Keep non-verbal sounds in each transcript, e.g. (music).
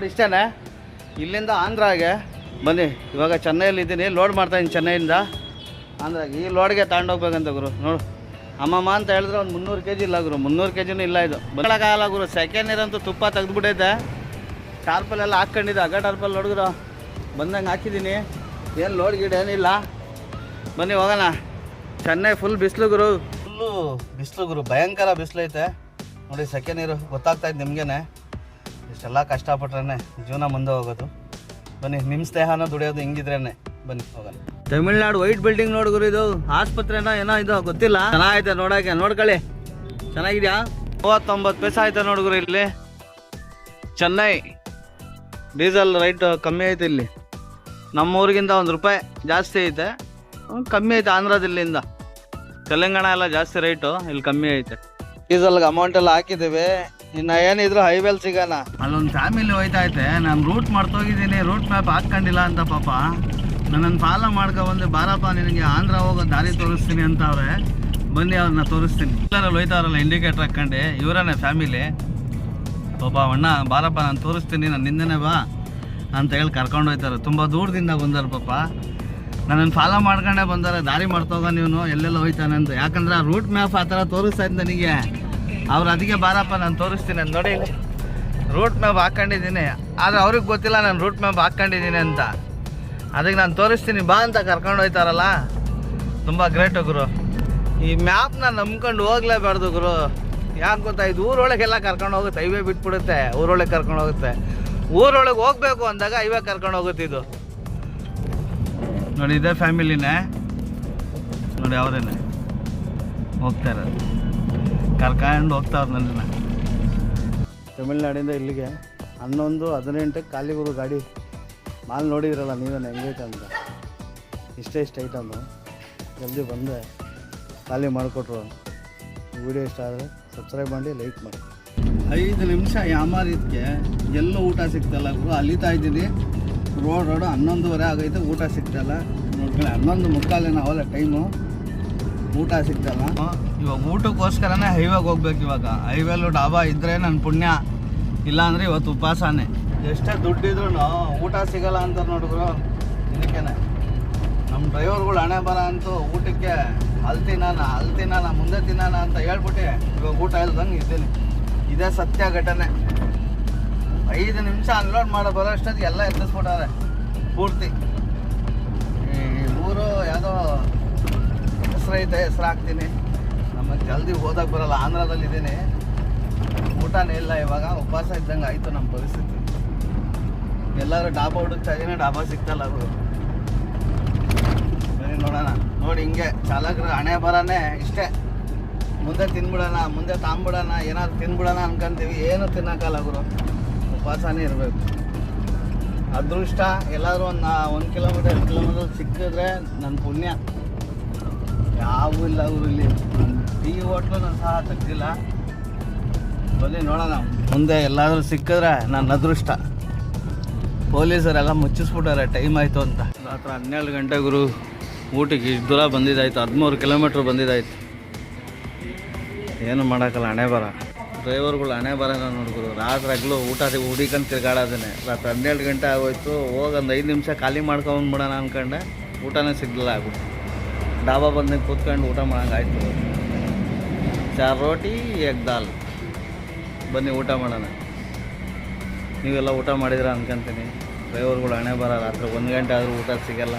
ಇಷ್ಟೇನೆ. ಇಲ್ಲಿಂದ ಆಂಧ್ರಾಗೆ ಬನ್ನಿ. ಇವಾಗ ಚೆನ್ನೈಯಲ್ಲಿ ಇದ್ದೀನಿ ಲೋಡ್ ಮಾಡ್ತಾ ಇದ್ದೀನಿ ಚೆನ್ನೈಯಿಂದ. ಆಂಧ್ರಾಗೆ ಈ ಲೋಡ್ಗೆ ತಗೊಂಡೋಗ್ಬೇಕಂತ ಗುರು. ನೋಡು. ಅಮ್ಮಮ್ಮ ಅಂತ ಹೇಳಿದ್ರೆ ಒಂದು ಮುನ್ನೂರು ಕೆ ಜಿ ಇಲ್ಲ ಗುರು. ಮುನ್ನೂರು ಕೆ ಜಿನೂ ಇಲ್ಲ ಇದು. ಬರೋಕ್ಕಾಗಲ್ಲ ಗುರು. ಸೆಕೆಂಡ್ ಇರಂತೂ ತುಪ್ಪ ತೆಗೆದ್ಬಿಟ್ಟೈತೆ. ಟಾರ್ಪಲೆಲ್ಲ ಹಾಕ್ಕೊಂಡಿದ್ದೆ. ಅಗ ಟಾರ್ಪಲ್ ನೋಡಿದ್ರು. ಬಂದಂಗೆ ಹಾಕಿದ್ದೀನಿ. ಏನು ಲೋಡ್ ಗಿಡ ಏನಿಲ್ಲ. ಬನ್ನಿ ಹೋಗೋಣ. ಚೆನ್ನೈ ಫುಲ್ ಬಿಸಿಲು ಗುರು. ಫುಲ್ಲು ಬಿಸಿಲು ಗುರು. ಭಯಂಕರ ಬಿಸಿಲೈತೆ. ನೋಡಿ ಸೆಕೆಂಡ್ ನೀರು ಗೊತ್ತಾಗ್ತಾ ಇದೆ ನಿಮಗೇನೆ. ಇಷ್ಟೆಲ್ಲ ಕಷ್ಟಪಟ್ರೇ ಜೀವನ ಮುಂದೆ ಹೋಗೋದು. ಬನ್ನಿ ನಿಮ್ಮ ಸ್ನೇಹನ ದುಡಿಯೋದು ಹಿಂಗಿದ್ರೇನೆ. ಬನ್ನಿ ಹೋಗೋಣ. ತಮಿಳ್ನಾಡು ವೈಟ್ ಬಿಲ್ಡಿಂಗ್ ನೋಡಿದ್ರು ಗುರು ಇದು. ಆಸ್ಪತ್ರೆನ ಏನೋ ಇದು ಗೊತ್ತಿಲ್ಲ. ಚೆನ್ನಾಗೈತೆ ನೋಡಕ್ಕೆ ನೋಡ್ಕೊಳ್ಳಿ. ಚೆನ್ನಾಗಿದ್ಯಾ? ಮೂವತ್ತೊಂಬತ್ತು ಪೈಸೆ ಆಯ್ತಾ ನೋಡಿದ್ರು ಇಲ್ಲಿ. ಚೆನ್ನೈ. ಡೀಸೆಲ್ ರೈಟ್ ಕಮ್ಮಿ ಐತೆ ಇಲ್ಲಿ. ನಮ್ಮ ಊರಿಗಿಂತ ಒಂದು ರೂಪಾಯಿ ಜಾಸ್ತಿ ಐತೆ. ಕಮ್ಮಿ ಐತೆ ಆಂಧ್ರದಿಲ್ಲಿಂದ ತೆಲಂಗಾಣ ಎಲ್ಲ ಜಾಸ್ತಿ ರೈಟು ಇಲ್ಲಿ ಕಮ್ಮಿ ಐತೆ. ಡೀಸೆಲ್ಗೆ ಅಮೌಂಟ್ ಎಲ್ಲ ಹಾಕಿದ್ದೀವಿ. ಇನ್ನು ಏನಿದ್ರು ಹೈವೇಲ್ ಸಿಗೋಣ. ಅಲ್ಲೊಂದು ಫ್ಯಾಮಿಲಿ ಹೋಯ್ತಾ ಐತೆ ನಾನು ರೂಟ್ ಮಾಡ್ತೋಗಿದ್ದೀನಿ ರೂಟ್ ಮ್ಯಾಪ್ ಹಾಕ್ಕೊಂಡಿಲ್ಲ ಅಂತ ಪಾಪ. ನನ್ನನ್ನು ಫಾಲೋ ಮಾಡ್ಕೊ ಬಂದು ಬಾರಪ್ಪ, ನಿನಗೆ ಆಂಧ್ರ ಹೋಗೋ ದಾರಿ ತೋರಿಸ್ತೀನಿ ಅಂತ ಅವ್ರೆ. ಬನ್ನಿ ಅವ್ರನ್ನ ತೋರಿಸ್ತೀನಿ. ಎಲ್ಲರಲ್ಲಿ ಹೋಯ್ತಾರಲ್ಲ ಇಂಡಿಕೇಟರ್ ಹಾಕ್ಕೊಂಡು. ಇವರೇ ಫ್ಯಾಮಿಲಿ ಪಾಪ ಅಣ್ಣ, ಬಾರಪ್ಪ, ನಾನು ತೋರಿಸ್ತೀನಿ, ನಾನು ನಿಂದನೇ ಬಾ ಅಂತ ಹೇಳಿ ಕರ್ಕೊಂಡು ಹೋಯ್ತಾರೆ. ತುಂಬ ದೂರದಿಂದ ಬಂದಾರ ಪಾಪ. ನನ್ನನ್ನು ಫಾಲೋ ಮಾಡ್ಕೊಂಡೇ ಬಂದಾರೆ. ದಾರಿ ಮಾಡ್ತೋಗ ನೀವು ಎಲ್ಲೆಲ್ಲ ಹೋಯ್ತಾನೆ ಅಂತ. ಯಾಕಂದ್ರೆ ರೂಟ್ ಮ್ಯಾಪ್ ಆ ಥರ ತೋರಿಸ್ತಾ ಇದ್ದ ನನಗೆ. ಅವ್ರು ಅದಕ್ಕೆ ಬಾರಪ್ಪ, ನಾನು ತೋರಿಸ್ತೀನಿ ಅಂತ ನೋಡಿ ರೂಟ್ ಮ್ಯಾಪ್ ಹಾಕ್ಕೊಂಡಿದ್ದೀನಿ ಆದರೆ ಅವ್ರಿಗೆ ಗೊತ್ತಿಲ್ಲ ನಾನು ರೂಟ್ ಮ್ಯಾಪ್ ಹಾಕ್ಕೊಂಡಿದ್ದೀನಿ ಅಂತ. ಅದಕ್ಕೆ ನಾನು ತೋರಿಸ್ತೀನಿ, ಬಾ ಅಂತ ಕರ್ಕೊಂಡು ಹೋಯ್ತಾರಲ್ಲ. ತುಂಬ ಗ್ರೇಟ್ ಗುರು. ಈ ಮ್ಯಾಪ್ನ ನಂಬ್ಕೊಂಡು ಹೋಗ್ಲೇಬಾರ್ದು ಗುರು. ಯಾಕೆ ಗೊತ್ತಾ? ಇದು ಊರೊಳಗೆಲ್ಲ ಕರ್ಕೊಂಡು ಹೋಗುತ್ತೆ. ಹೈವೇ ಬಿಟ್ಬಿಡುತ್ತೆ. ಊರೊಳಗೆ ಕರ್ಕೊಂಡು ಹೋಗುತ್ತೆ. ಊರೊಳಗೆ ಹೋಗ್ಬೇಕು ಅಂದಾಗ ಹೈವೇ ಕರ್ಕೊಂಡು ಹೋಗುತ್ತೆ ಇದು. ನೋಡಿ, ಇದೇ ಫ್ಯಾಮಿಲಿನೇ ನೋಡಿ, ಅವರೇನೆ. ಹೋಗ್ತಾ ಇರೋದು. ಕರ್ಕೊಂಡು ಹೋಗ್ತಾವ್ರು ನನ್ನನ್ನು ತಮಿಳ್ನಾಡಿಂದ ಇಲ್ಲಿಗೆ ಹನ್ನೊಂದು ಹದಿನೆಂಟಕ್ಕೆ ಖಾಲಿಗುರು ಗಾಡಿ ಮಾಲ್ ನೋಡಿದ್ರಲ್ಲ ನೀವೇನು ಹೆಂಗೈತೆ ಅಂತ. ಇಷ್ಟೇ ಇಷ್ಟ ಐಟಮು. ಜಲ್ದಿ ಬಂದೆ ಖಾಲಿ ಮಾಡಿಕೊಟ್ರು. ವಿಡಿಯೋ ಇಷ್ಟ ಆದರೆ ಸಬ್ಸ್ಕ್ರೈಬ್ ಮಾಡಿ ಲೈಕ್ ಮಾಡಿ. ಐದು ನಿಮಿಷ ಯಾಮಾರಿದ್ಕೆ ಎಲ್ಲೂ ಊಟ ಸಿಗ್ತಲ್ಲ ಗುರು. ಅಲಿತಾ ಇದ್ದೀನಿ. ರೋಡ್ ರೋಡು ಹನ್ನೊಂದುವರೆ ಆಗೈತೆ ಊಟ ಸಿಗ್ತಲ್ಲ. ನೋಡ್ಕೊಳ್ಳಿ ಹನ್ನೊಂದು ಮುಕ್ಕಾಲಿನ ಅವಲ್ಲ ಟೈಮು ಊಟ ಸಿಗ್ತಲ್ಲ. ಇವಾಗ ಊಟಕ್ಕೋಸ್ಕರನೇ ಹೈವೇಗೆ ಹೋಗ್ಬೇಕು ಇವಾಗ. ಹೈವೇಲು ಡಾಬಾ ಇದ್ರೆ ನನ್ನ ಪುಣ್ಯ. ಇಲ್ಲಾಂದರೆ ಇವತ್ತು ಉಪವಾಸನೇ ಎಷ್ಟೇ ದುಡ್ಡಿದ್ರು ಊಟ ಸಿಗಲ್ಲ ಅಂತ ನೋಡಿದ್ರು ಇದಕ್ಕೇನೆ ನಮ್ಮ ಡ್ರೈವರ್ಗಳು ಹಣೆ ಬರ ಅಂತೂ ಊಟಕ್ಕೆ ಅಲ್ಲಿ ತಿನ್ನಾನ ಅಲ್ಲಿ ತಿನ್ನಾನ ಮುಂದೆ ತಿನ್ನಾನ ಅಂತ ಹೇಳ್ಬಿಟ್ಟು ಇವಾಗ ಊಟ ಇಲ್ದಂಗೆ ಇದ್ದೀನಿ. ಇದೇ ಸತ್ಯ ಘಟನೆ. ಐದು ನಿಮಿಷ ಅನ್ಲೋಡ್ ಮಾಡೋ ಬರೋ ಅಷ್ಟೊತ್ತಿಗೆ ಎಲ್ಲ ಎತ್ತಿಸ್ಬಿಟ್ಟಾರೆ. ಪೂರ್ತಿ. ಈ ಊರು ಯಾವುದೋ ಹೆಸರೈತೆ ಹೆಸ್ರು ಹಾಕ್ತೀನಿ ನಮಗೆ ಜಲ್ದಿ ಹೋದಾಗ ಬರಲ್ಲ. ಆಂಧ್ರದಲ್ಲಿ ಇದ್ದೀನಿ ಊಟನೇ ಇಲ್ಲ ಇವಾಗ. ಉಪವಾಸ ಇದ್ದಂಗೆ ಆಯಿತು ನಮ್ಮ ಪರಿಸ್ಥಿತಿ. ಎಲ್ಲರೂ ಡಾಬಾ ಹುಡುಕ್ತಾ ಇದ್ದೀನಿ ಡಾಬಾ ಸಿಗ್ತಲ್ಲ ಅವರು ಬನ್ನಿ ನೋಡೋಣ. ನೋಡಿ ಹಿಂಗೆ ಚಾಲಕರು ಹಣೆ ಬರನೇ ಇಷ್ಟೇ. ಮುಂದೆ ತಿನ್ಬಿಡೋಣ, ಮುಂದೆ ತಾಂಬಿಡೋಣ, ಏನಾದ್ರು ತಿನ್ಬಿಡೋಣ ಅನ್ಕೊಂತೀವಿ. ಏನು ತಿನ್ನೋಕ್ಕಲ್ಲ ಗುರು. ಉಪವಾಸನೇ ಇರಬೇಕು. ಅದೃಷ್ಟ ಎಲ್ಲರೂ ಒಂದು ಒಂದು ಕಿಲೋಮೀಟರ್, ಎರಡು ಕಿಲೋಮೀಟರ್ ಸಿಕ್ಕಿದ್ರೆ ನನ್ನ ಪುಣ್ಯ. ಯಾವೂ ಇಲ್ಲ ಅವರು ಇಲ್ಲಿ. ಟೀ ಹೋಟ್ಲು ಸಹ ತೆಗ್ದಿಲ್ಲ. ಬನ್ನಿ ನೋಡೋಣ. ಮುಂದೆ ಎಲ್ಲಾದರೂ ಸಿಕ್ಕಿದ್ರೆ ನನ್ನ ಅದೃಷ್ಟ. ಪೊಲೀಸರೆಲ್ಲ ಮುಚ್ಚಿಸ್ಬಿಟ್ಟಾರೆ, ಟೈಮ್ ಆಯಿತು ಅಂತ. ರಾತ್ರ ಹನ್ನೆರಡು ಗುರು ಊಟಕ್ಕೆ ಇಷ್ಟು ದೂರ ಬಂದಿದ್ದಾಯ್ತು, ಹದಿಮೂರು ಕಿಲೋಮೀಟ್ರ್ ಬಂದಿದ್ದಾಯ್ತು. ಏನು ಮಾಡೋಕ್ಕಲ್ಲ, ಹಣೆ ಬರ. ಡ್ರೈವರ್ಗಳು ಹಣೆ ಬರೋಣ ನೋಡಿದ್ರು ರಾತ್ರಿ ಹಗ್ಲು ಊಟ ಹುಡಿಕೊಂಡು ತಿರ್ಗಾಡೋದೇನೆ ರಾತ್ರಿ ಹನ್ನೆರಡು ಗಂಟೆ ಆಗೋಯ್ತು ಹೋಗೊಂದು ಐದು ನಿಮಿಷ ಖಾಲಿ ಮಾಡ್ಕೊಂಡ್ಬಿಡೋಣ ಅಂದ್ಕೊಂಡೆ ಊಟನೇ ಸಿಗಲಿಲ್ಲ ಆಗ್ಬಿಟ್ಟು ಡಾಬಾ ಬಂದು ಕೂತ್ಕೊಂಡು ಊಟ ಮಾಡೋಂಗಾಯ್ತು ಚಾರ್ ರೋಟಿ, ಎಗ್ ದಾಲ್. ಬನ್ನಿ ಊಟ ಮಾಡೋಣ. ನೀವೆಲ್ಲ ಊಟ ಮಾಡಿದ್ರೆ ಅನ್ಕೊಂತೀನಿ. ಡ್ರೈವರ್ಗಳು ಹಣೆ ಬರ ರಾತ್ರಿ ಒಂದು ಗಂಟೆ ಆದರೂ ಊಟ ಸಿಗಲ್ಲ.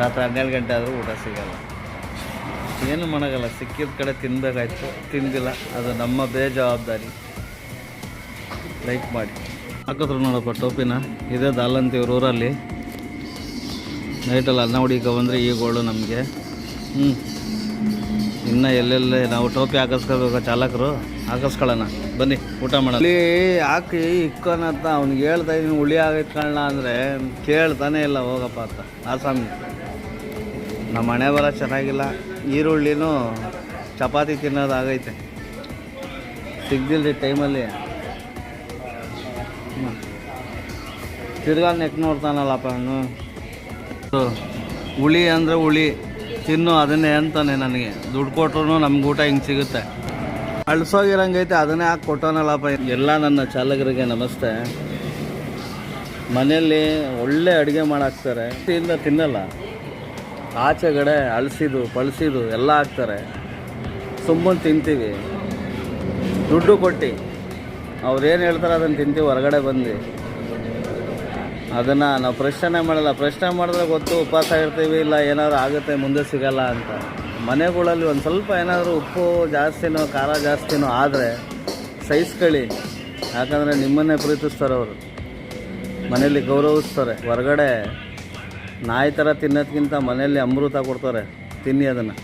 ರಾತ್ರಿ ಹನ್ನೆರಡು ಗಂಟೆ ಆದರೂ ಊಟ ಸಿಗಲ್ಲ. ಏನು ಮಾಡೋಕ್ಕಲ್ಲ ಸಿಕ್ಕಿದ ಕಡೆ ತಿನ್ನಬೇಕಾಯ್ತು ತಿಂದಿಲ್ಲ, ಅದು ನಮ್ಮ ಬೇಜವಾಬ್ದಾರಿ. ಲೈಕ್ ಮಾಡಿ. ಹಾಕಿದ್ರು ನೋಡಪ್ಪ, ಟೋಪಿನ. ಇದೇ ದಾಲ್ ಅಂತ ಇವ್ರ ಊರಲ್ಲಿ. ನೈಟಲ್ಲಿ ಅನ್ನ ಹುಡಿಕ ಬಂದರೆ ಈ ಗೋಳು ನಮಗೆ. ಹ್ಞೂ ಇನ್ನು ಎಲ್ಲೆಲ್ಲಿ ನಾವು ಟೋಪಿ ಹಾಕಿಸ್ಕೋಬೇಕು ಚಾಲಕರು, ಹಾಕಿಸ್ಕೊಳ್ಳೋಣ. ಬನ್ನಿ, ಊಟ ಮಾಡೋಣ. ಇಲ್ಲಿ ಹಾಕಿ ಇಕ್ಕೋನತ್ತ ಅವ್ನಿಗೆ ಹೇಳ್ತಾ ಇದೀನಿ, ಹುಳಿ ಆಗೈತೆ ಕಣ್ಣ ಅಂದರೆ ಕೇಳ್ತಾನೆ ಇಲ್ಲ, ಹೋಗಪ್ಪ ಅಂತ. ಆಸಾಮಿ. ನಮ್ಮ ಮನೆ ಬರ ಚೆನ್ನಾಗಿಲ್ಲ, ಈರುಳ್ಳಿನೂ ಚಪಾತಿ ತಿನ್ನೋದು ಆಗೈತೆ. ಸಿಗ್ದಿಲ್ರಿ ಟೈಮಲ್ಲಿ. ತಿರ್ಗಾ ನೆಕ್ ನೋಡ್ತಾನಲ್ಲಪ್ಪ ಅವನು. ಹುಳಿ ಅಂದರೆ ಹುಳಿ. ತಿನ್ನು ಅದನ್ನೇ ಅಂತಾನೆ ನನಗೆ. ದುಡ್ಡು ಕೊಟ್ರು ನಮ್ಗೆ ಊಟ ಹಿಂಗೆ ಸಿಗುತ್ತೆ. ಅಳ್ಸೋಗಿರಂಗೈತೆ, ಅದನ್ನೇ ಹಾಕಿ ಕೊಟ್ಟೋನಲ್ಲಪ್ಪ. ಎಲ್ಲ ನನ್ನ ಚಾಲಕರಿಗೆ ನಮಸ್ತೆ. ಮನೆಯಲ್ಲಿ ಒಳ್ಳೆ ಅಡುಗೆ ಮಾಡಾಕ್ತಾರೆ. ಇಂದ ತಿನ್ನಲ್ಲ. ಆಚೆಗಡೆ ಅಳಿಸಿದು ಪಳಸಿದು ಎಲ್ಲ ಹಾಕ್ತಾರೆ. ಸುಮ್ಮನೆ ತಿಂತೀವಿ. ದುಡ್ಡು ಕೊಟ್ಟು. ಅವ್ರೇನು ಹೇಳ್ತಾರೆ ಅದನ್ನು ತಿಂತೀವಿ, ಹೊರಗಡೆ ಬಂದು ಅದನ್ನು ನಾವು ಪ್ರಶ್ನೆ ಮಾಡಲ್ಲ. ಪ್ರಶ್ನೆ ಮಾಡಿದ್ರೆ ಗೊತ್ತು, ಉಪವಾಸ ಇರ್ತೀವಿ, ಇಲ್ಲ ಏನಾದ್ರು ಆಗುತ್ತೆ, ಮುಂದೆ ಸಿಗಲ್ಲ ಅಂತ. ಮನೆಗಳಲ್ಲಿ ಒಂದು ಸ್ವಲ್ಪ ಏನಾದರೂ ಉಪ್ಪು ಜಾಸ್ತಿನೋ, ಖಾರ ಜಾಸ್ತಿನೋ ಆದರೆ ಸಹಿಸ್ಕೊಳ್ಳಿ ಯಾಕಂದರೆ ನಿಮ್ಮನ್ನೇ ಪ್ರೀತಿಸ್ತಾರೆ ಅವರು. ಮನೇಲಿ ಗೌರವಿಸ್ತಾರೆ. ಹೊರಗಡೆ ನಾಯಿ ಥರ ತಿನ್ನೋದ್ಕಿಂತ ಮನೆಯಲ್ಲಿ ಅಮೃತ ಕೊಡ್ತಾರೆ. ತಿನ್ನಿ ಅದನ್ನು.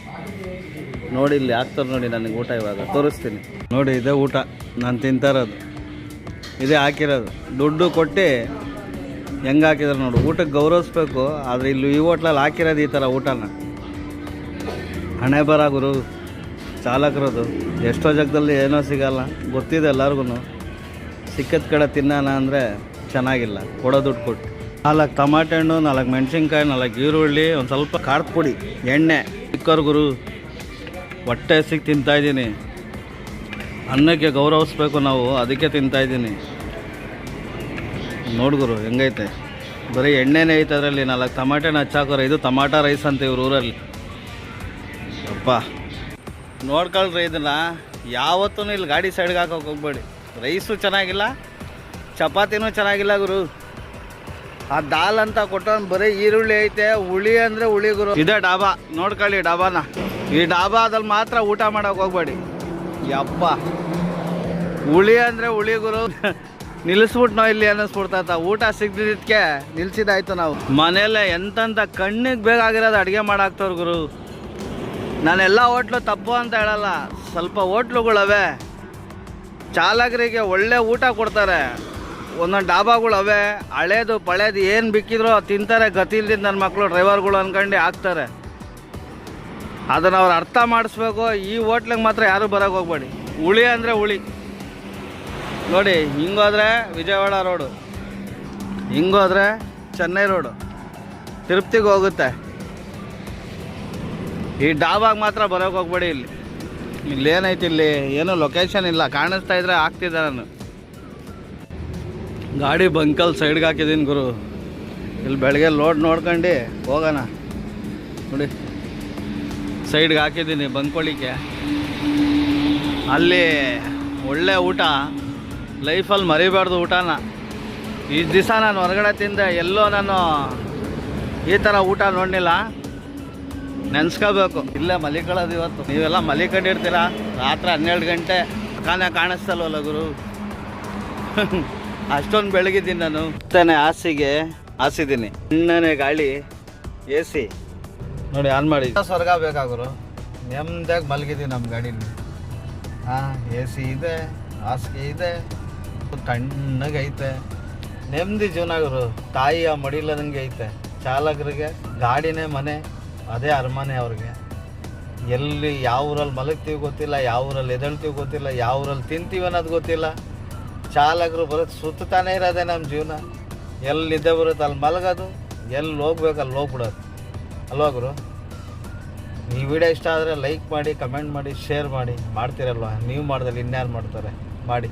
ನೋಡಿ ಇಲ್ಲಿ ಹಾಕ್ತಾರೆ ನೋಡಿ ನನಗೆ ಊಟ ಇವಾಗ. ತೋರಿಸ್ತೀನಿ. ನೋಡಿ, ಇದೇ ಊಟ. ನಾನು ತಿಂತಾ ಇರೋದು. ಇದೇ ಹಾಕಿರೋದು. ದುಡ್ಡು ಕೊಟ್ಟು ಹೆಂಗೆ ಹಾಕಿದ್ರು ನೋಡು, ಊಟಕ್ಕೆ ಗೌರವಿಸ್ಬೇಕು, ಆದರೆ ಇಲ್ಲಿ ಈ ಹೋಟ್ಲಲ್ಲಿ ಹಾಕಿರೋದು ಈ ಥರ ಊಟನ. ಹಣೆ ಬರ ಗುರು, ಚಾಲಕರದು. ಎಷ್ಟೋ ಜಾಗದಲ್ಲಿ ಏನೋ ಸಿಗಲ್ಲ, ಗೊತ್ತಿದೆ ಎಲ್ಲರಿಗೂ ಸಿಕ್ಕದ ಕಡೆ ತಿನ್ನೋಣ ಅಂದರೆ ಚೆನ್ನಾಗಿಲ್ಲ, ಕೊಡೋ ದುಡ್ಡು ಕೊಟ್ಟು. ನಾಲ್ಕು ಟಮಾಟೆ ಹಣ್ಣು, ನಾಲ್ಕು ಮೆಣಸಿನ್ಕಾಯಿ, ನಾಲ್ಕು ಈರುಳ್ಳಿ, ಒಂದು ಸ್ವಲ್ಪ ಖಾರದ ಪುಡಿ, ಎಣ್ಣೆ. ಚಿಕ್ಕವ್ರ ಗುರು, ಹೊಟ್ಟೆ ಸಿಕ್ಕಿ ತಿಂತಾಯಿದ್ದೀನಿ ಅನ್ನಕ್ಕೆ ಗೌರವಿಸ್ಬೇಕು ನಾವು, ಅದಕ್ಕೆ ತಿಂತಾಯಿದ್ದೀನಿ ನೋಡ್ಗುರು ಹೆಂಗೈತೆ? ಬರೀ ಎಣ್ಣೆನೇ ಐತೆ ಅದರಲ್ಲಿ, ನಾಲ್ಕು ಟಮಾಟೆನ ಹಚ್ಚಾಕೋರೆ ಇದು ಟಮಾಟ ರೈಸ್ ಅಂತ ಇವ್ರ ಊರಲ್ಲಿ. ಅಪ್ಪ ನೋಡ್ಕೊಳ್ರಿ ಇದನ್ನ. ಯಾವತ್ತೂ ಇಲ್ಲಿ ಗಾಡಿ ಸೈಡ್ಗೆ ಹಾಕೋಕೆ ಹೋಗ್ಬೇಡಿ. ರೈಸು ಚೆನ್ನಾಗಿಲ್ಲ, ಚಪಾತಿನೂ ಚೆನ್ನಾಗಿಲ್ಲ ಗುರು. ಆ ದಾಲ್ ಅಂತ ಕೊಟ್ಟವನ್ ಬರೀ ಈರುಳ್ಳಿ ಐತೆ, ಹುಳಿ ಅಂದ್ರೆ ಹುಳಿ ಗುರು. ಇದೇ ಡಾಬಾ. ನೋಡ್ಕೊಳ್ಳಿ ಡಾಬಾನ. ಈ ಡಾಬಾದಲ್ಲಿ ಮಾತ್ರ ಊಟ ಮಾಡೋಕೆ ಹೋಗ್ಬೇಡಿ. ಯಪ್ಪ. ಹುಳಿ ಅಂದ್ರೆ ಹುಳಿ ಗುರು. (laughs) ನಿಲ್ಲಿಸ್ಬಿಟ್ಟು ನಾವು ಇಲ್ಲಿ ಅನ್ನಿಸ್ಬಿಡ್ತಾ ಊಟ ಸಿಗ್ದಿದ್ದಕ್ಕೆ ನಿಲ್ಸಿದಾಯ್ತು ನಾವು. ಮನೆಯಲ್ಲೇ ಎಂತಂತ ಕಣ್ಣಿಗೆ ಬೇಗ ಆಗಿರೋದು ಅಡುಗೆ ಮಾಡಾಕ್ತವ್ರು ಗುರು. ನಾನೆಲ್ಲ ಹೋಟ್ಲು ತಪ್ಪು ಅಂತ ಹೇಳಲ್ಲ, ಸ್ವಲ್ಪ ಹೋಟ್ಲುಗಳವೆ. ಚಾಲಕರಿಗೆ ಒಳ್ಳೆ ಊಟ ಕೊಡ್ತಾರೆ. ಒಂದೊಂದು ಡಾಬಾಗಳವೆ. ಹಳೇದು ಪಳೇದು ಏನು ಬಿಕ್ಕಿದ್ರು ತಿಂತಾರೆ. ಗತಿ ನನ್ನ ಮಕ್ಕಳು ಡ್ರೈವರ್ಗಳು ಅನ್ಕೊಂಡು ಹಾಕ್ತಾರೆ. ಅದನ್ನು ಅವ್ರು ಅರ್ಥ ಮಾಡಿಸ್ಬೇಕು. ಈ ಹೋಟ್ಲಿಗೆ ಮಾತ್ರ ಯಾರು ಬರೋಕ್ಕೆ ಹೋಗ್ಬೇಡಿ. ಹುಳಿ ಅಂದರೆ ಹುಳಿ. ನೋಡಿ, ಹಿಂಗೋದ್ರೆ ವಿಜಯವಾಡ ರೋಡು, ಹಿಂಗೋದ್ರೆ ಚೆನ್ನೈ ರೋಡು, ತಿರುಪ್ತಿಗೆ ಹೋಗುತ್ತೆ. ಈ ಡಾಬಾಗ ಮಾತ್ರ ಬರೋಕೆ ಹೋಗ್ಬೇಡಿ ಇಲ್ಲಿ. ಇಲ್ಲಿ ಏನೈತಿ ಇಲ್ಲಿ, ಏನೂ ಲೊಕೇಶನ್ ಇಲ್ಲ, ಕಾಣಿಸ್ತಾ ಇದ್ರೆ ಆಗ್ತಿದ್ದೆ ನಾನು ಗಾಡಿ ಬಂಕಲ್ ಸೈಡ್ಗೆ ಹಾಕಿದ್ದೀನಿ ಗುರು. ಇಲ್ಲಿ ಬೆಳಗ್ಗೆ ಲೋಡ್ ನೋಡ್ಕೊಂಡು ಹೋಗೋಣ. ನೋಡಿ, ಸೈಡ್ಗೆ ಹಾಕಿದ್ದೀನಿ ಬಂದ್ಕೊಳ್ಳಿಕ್ಕೆ ಅಲ್ಲಿ ಒಳ್ಳೆ ಊಟ. ಲೈಫಲ್ಲಿ ಮರಿಬಾರ್ದು ಊಟನ. ಈ ದಿವಸ ನಾನು ಹೊರಗಡೆ ತಿಂದೆ, ಎಲ್ಲೋ ನಾನು ಈ ಥರ ಊಟ ನೋಡಲಿಲ್ಲ. ನೆನ್ಸ್ಕೋಬೇಕು. ಇಲ್ಲೇ ಮಲಿಕೊಳ್ಳೋದು ಇವತ್ತು. ನೀವೆಲ್ಲ ಮಲಿಕೊಂಡಿರ್ತೀರ? ರಾತ್ರಿ ಹನ್ನೆರಡು ಗಂಟೆ ಕಾಣ ಕಾಣಿಸ್ತಲ್ವಲ್ಲ ಗುರು? (laughs) ಅಷ್ಟೊಂದು ಬೆಳಗಿದ್ದೀನಿ ನಾನು. ತಾನೆ ಹಾಸಿಗೆ, ಹಾಸಿದ್ದೀನಿ. ಸಣ್ಣನೇ ಗಾಳಿ, ಎ ಸಿ. ನೋಡಿ, ಆನ್ ಮಾಡಿ. ಸ್ವರ್ಗ ಬೇಕಾಗುರು ನೆಮ್ಮದಿಯಾಗಿ ಮಲಗಿದ್ದೀನಿ ನಮ್ಮ ಗಾಡೀಲಿ. ಹಾಂ ಎ ಸಿ ಇದೆ, ಹಾಸಿಗೆ ಇದೆ. ತಣ್ಣಗೆ ಐತೆ. ನೆಮ್ಮದಿ ಜೀವನ ಗುರು ತಾಯಿಯ ಮಡಿಲದಂಗೆ ಐತೆ. ಚಾಲಕರಿಗೆ, ಗಾಡಿನೇ ಮನೆ, ಅದೇ ಅರಮನೆ ಅವ್ರಿಗೆ. ಎಲ್ಲಿ ಯಾವ ಊರಲ್ಲಿ ಮಲಗ್ತೀವಿ ಗೊತ್ತಿಲ್ಲ, ಯಾವ ಊರಲ್ಲಿ ಎದಳ್ತೀವಿ ಗೊತ್ತಿಲ್ಲ, ಯಾವ ಊರಲ್ಲಿ ತಿಂತೀವಿ ಅನ್ನೋದು ಗೊತ್ತಿಲ್ಲ. ಚಾಲಕರು ಬರೋದು ಸುತ್ತಾನೇ ಇರೋದೇ ನಮ್ಮ ಜೀವನ. ಎಲ್ಲಿ ನಿದ್ದೆ ಬರುತ್ತೆ ಅಲ್ಲಿ ಮಲಗೋದು, ಎಲ್ಲಿ ಹೋಗ್ಬೇಕು ಅಲ್ಲಿ ಹೋಗ್ಬಿಡೋದು. ಅಲ್ವಾ ಗುರು? ಈ ವಿಡಿಯೋ ಇಷ್ಟ ಆದರೆ ಲೈಕ್ ಮಾಡಿ ಕಮೆಂಟ್ ಮಾಡಿ ಶೇರ್ ಮಾಡಿ. ಮಾಡ್ತೀರಲ್ವ? ನೀವು ಮಾಡ್ದಲ್ಲಿ ಇನ್ಯಾರು ಮಾಡ್ತಾರೆ? ಮಾಡಿ.